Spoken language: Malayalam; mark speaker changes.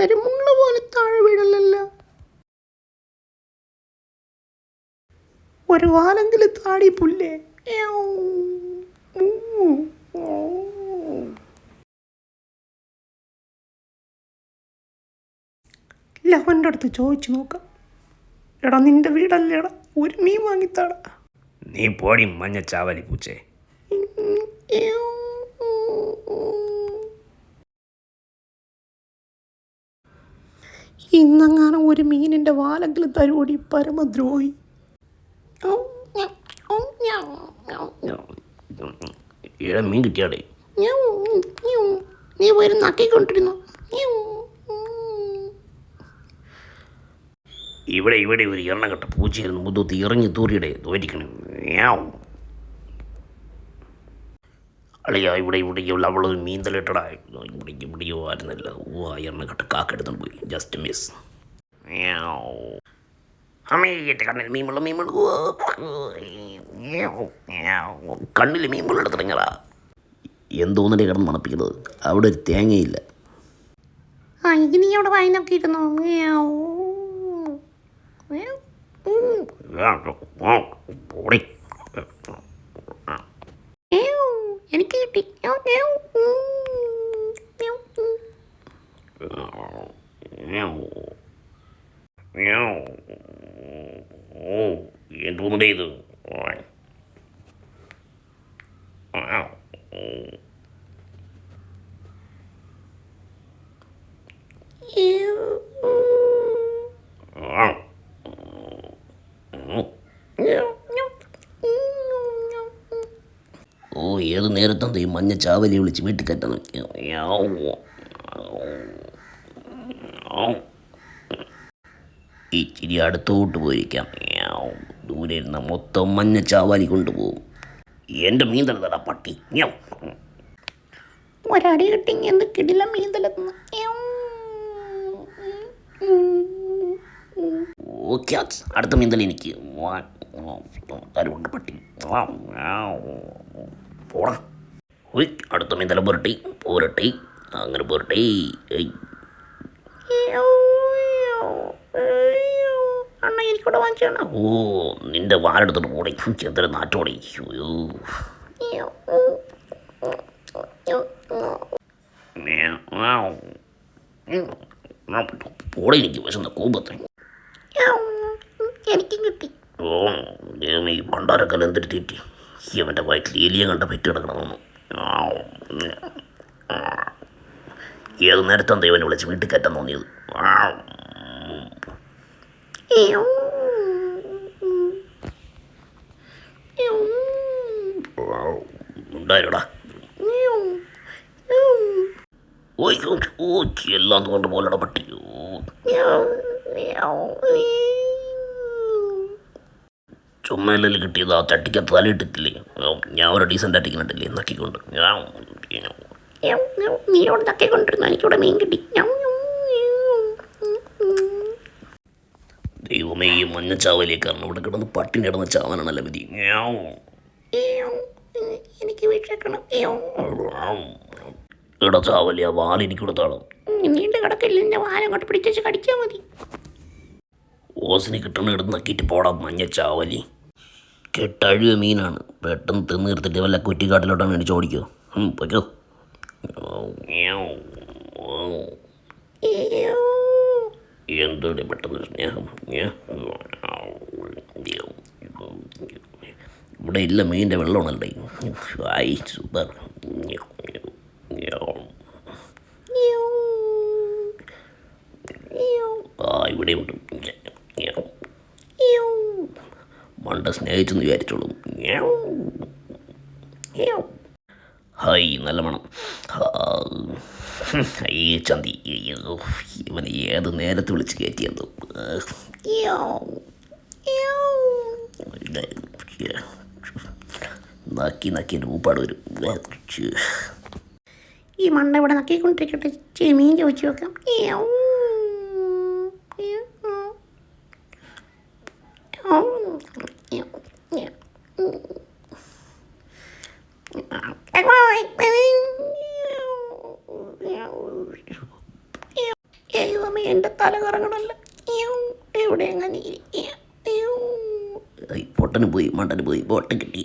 Speaker 1: ഒരു മുള്ള പോലെ താഴെ വീഴലല്ല. ഒരു വാലെങ്കിലും താടി പുല്ലേ. ലവന്റെ അടുത്ത് ചോദിച്ചു നോക്കാം. എടാ നിന്റെ വീടല്ലേടാ? ഒരു മീൻ വാങ്ങിത്താടാ.
Speaker 2: നീ പോടി മഞ്ഞ ചാവലി പൂച്ചേ.
Speaker 1: ഇന്നങ്ങാനും ഒരു മീനിന്റെ വാലെങ്കിലും തരുവടി പരമദ്രോഹി.
Speaker 2: മീൻ കിട്ടിയാടേ.
Speaker 1: നീ പോയി നക്കിക്കൊണ്ടിരുന്നു?
Speaker 2: ഇവിടെ ഇവിടെ ഒരു എണ്ണകെട്ട പൂച്ചയായിരുന്നു മുതത്ത് ഇറങ്ങി തൂറിയുടെ തോറ്റിക്കണേ. അളിയാ ഇവിടെ ഇവിടെയോ അവൾ നീന്തലിട്ടടായിരുന്നു ഇവിടെ ഇവിടെയോ ആയിരുന്നില്ല ഓ ആ കട്ട് കാക്കെടുത്തും പോയി ജസ്റ്റ് മിസ് അമ്മേ എന്റെ കണ്ണിൽ മീമുള്ള മീമുള്ള കണ്ണിൽ മീമുള്ള എടുത്തിറങ്ങടാ എന്തോന്നിനെ കിടന്ന് മണപ്പിക്കുന്നത് അവിടെ ഒരു തേങ്ങയില്ല
Speaker 1: ആ നീ അവിടെ വായനൊക്കെ ഇരുന്നു മ്യാവ്. എനിക്ക് കിട്ടി മ്യാവ്, മ്യാവ്. ഉം.
Speaker 2: ഓ ഏത് നേരത്തും ഈ മഞ്ഞ ചാവലി വിളിച്ച് വീട്ടിൽ കയറ്റാൻ ഇച്ചിരി അടുത്തോട്ട് പോയിരിക്കാം. ദൂരെ ഇരുന്ന മൊത്തം മഞ്ഞ ചാവാലി കൊണ്ടുപോകും. എന്റെ മീന്തൽ തട പട്ടി.
Speaker 1: ഒരടി കിട്ടി എന്ത് കിടില മീന്തലെന്ന്.
Speaker 2: ഓക്കെ അടുത്ത മീന്തൽ എനിക്ക്. തരുണ്ട് പട്ടി. പോടാ ഉയ് അടുത്ത മീന്തല പുരട്ടി പുരട്ടി അങ്ങനെ പുരട്ടി ഏയ്.
Speaker 1: അണ്ണ എനിക്കൂടെ വാങ്ങിച്ചാണ്
Speaker 2: ഓ നിന്റെ വാലെടുത്തിട്ട് പോടി. ചെന്തര നാട്ടോടെ പോടെ എനിക്ക് വിശന്ന കൂപത്തെ
Speaker 1: എനിക്കും കിട്ടി.
Speaker 2: ഓ ഈ പണ്ടാരക്കല്ല എന്തിട്ട് തീറ്റി ഇവന്റെ വയറ്റിൽ എലിയെ കണ്ട പെറ്റ് കിടക്കണമെന്ന്. ഏത് നേരത്തെ ദൈവനെ വിളിച്ച് വീട്ടിൽ കയറ്റാൻ തോന്നിയത്. ഉണ്ടായിരടാ ഓ എല്ലാം കൊണ്ട് പോലട പട്ടി. ഓ. ചുമ്മലിൽ കിട്ടിയത് ആ ചട്ടിക്ക് തലയിട്ടിട്ടില്ലേ ഞാൻ ഒരു ഡീസന്റ് ആയിട്ടിരിക്കുന്നിട്ടില്ലേ നക്കിക്കൊണ്ട്.
Speaker 1: നീയോട് തക്കിക്കൊണ്ടിരുന്നു എനിക്കിവിടെ മീൻ കിട്ടി.
Speaker 2: ദൈവമേ ഈ മഞ്ഞ ചാവലിയേക്കാരൻ ഇവിടെ കിടന്ന് പട്ടിണി കിടന്ന് ചാവാനാണല്ലോ വിധി.
Speaker 1: എനിക്ക് വിഷക്കണം
Speaker 2: ഇട ചാവലിയ ആ വാലെനിക്ക് കൊടുത്താളും
Speaker 1: നീണ്ടു കിടക്കില്ല എന്റെ വാലം കൊണ്ട് പിടിച്ചു കടിച്ചാൽ മതി.
Speaker 2: ഓസിന് കിട്ടണ നക്കിയിട്ട് പോടാ മഞ്ഞ ചാവലി. കെട്ടഴുക മീനാണ്. പെട്ടെന്ന് തിന്ന് നിർത്തിട്ട് വല്ല കുറ്റിക്കാട്ടിലോട്ടാണ് എനിക്ക് ഓടിക്കോ പൊയ്ക്കോ. എന്തൊരു പെട്ടെന്ന് സ്നേഹം? ഇവിടെ ഇല്ല മീനിന്റെ വെള്ളമാണല്ലേ. ആയി സൂപ്പർ. ആ ഇവിടെയുണ്ട് മണ്ട സ്നേഹിച്ചെന്ന് വിചാരിച്ചോളും. ഹായ് നല്ല മണം. ഈ ചന്തി ഇവൻ ഏത് നേരത്ത് വിളിച്ച് കയറ്റിയത് നക്കി നക്കി രൂപാട് വരും.
Speaker 1: ഈ മണ്ട ഇവിടെ നക്കിക്കൊണ്ടിരിക്കട്ടെ. ചെമീൻ ചോദിച്ചു വെക്കാം സ്വാമി എന്റെ തല കറങ്ങണല്ല എവിടെ അയ്യോ.
Speaker 2: പൊട്ടന് പോയി മണ്ടന് പോയി ബോട്ട് കിട്ടി